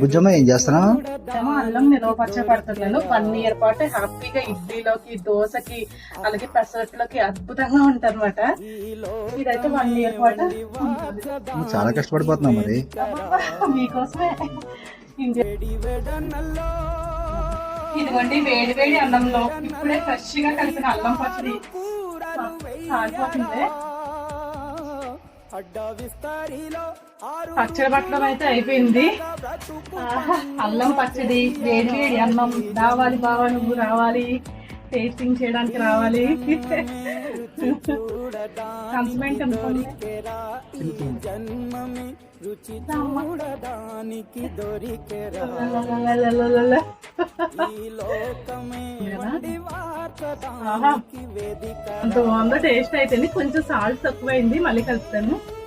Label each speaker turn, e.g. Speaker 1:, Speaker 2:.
Speaker 1: బుజ్జమ్మ ఏం చేస్తున్నావు?
Speaker 2: ఏమో అల్లం నిలవ పచ్చ పడుతున్నాను వన్ ఇయర్ పాటు హ్యాపీగా ఇడ్లీలోకి దోశకి అలాగే పెసరట్లోకి అద్భుతంగా ఉంటన్నమాట ఇదైతే వన్ ఇయర్ పాటు
Speaker 1: చాలా కష్టపడిపోతున్నావు మరి.
Speaker 2: మీకోసమే. ఇదిగోండి వేడి వేడి అన్నంలో ఇప్పుడే ఫ్రెష్గా కలిపిన అల్లం పచ్చడి. సాగిపోతుంది పచ్చడి పట్టడం అయితే అయిపోయింది. అల్లం పచ్చడి వేడి వేడి అన్నం. రావాలి బావా నువ్వు రావాలి. టేస్టింగ్ చేయడానికి రావాలి. అనుకోండి లలలలలలల. అంత బాగుందో. టేస్ట్ అయితేనే కొంచెం సాల్ట్ తక్కువైంది. మళ్ళీ కలుపుతాను.